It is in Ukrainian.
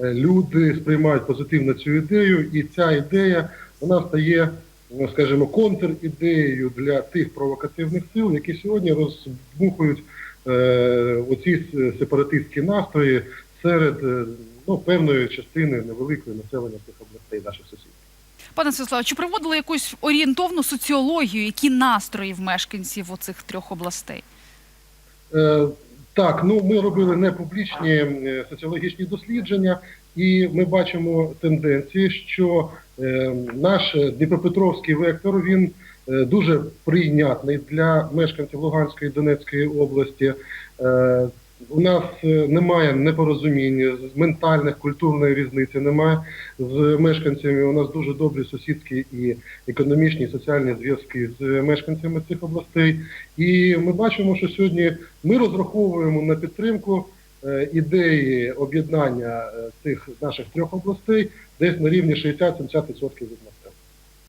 е, люди сприймають позитивно цю ідею, і ця ідея вона стає, ну, скажімо, контрідеєю для тих провокативних сил, які сьогодні розбухують е, оці сепаратистські настрої серед е, ну, певної частини невеликої населення цих областей наших сусідів. Пане Святославе, чи проводили якусь орієнтовну соціологію, які настрої в мешканців оцих трьох областей? Е, Так, ну ми робили не публічні соціологічні дослідження, і ми бачимо тенденції, що е, наш Дніпропетровський вектор він е, дуже прийнятний для мешканців Луганської і Донецької області. Е, У нас е, немає непорозуміння, ментальних, культурної різниці немає з мешканцями. У нас дуже добрі сусідські і економічні, і соціальні зв'язки з мешканцями цих областей. І ми бачимо, що сьогодні ми розраховуємо на підтримку е, ідеї об'єднання е, цих наших трьох областей десь на рівні 60-70% від населення.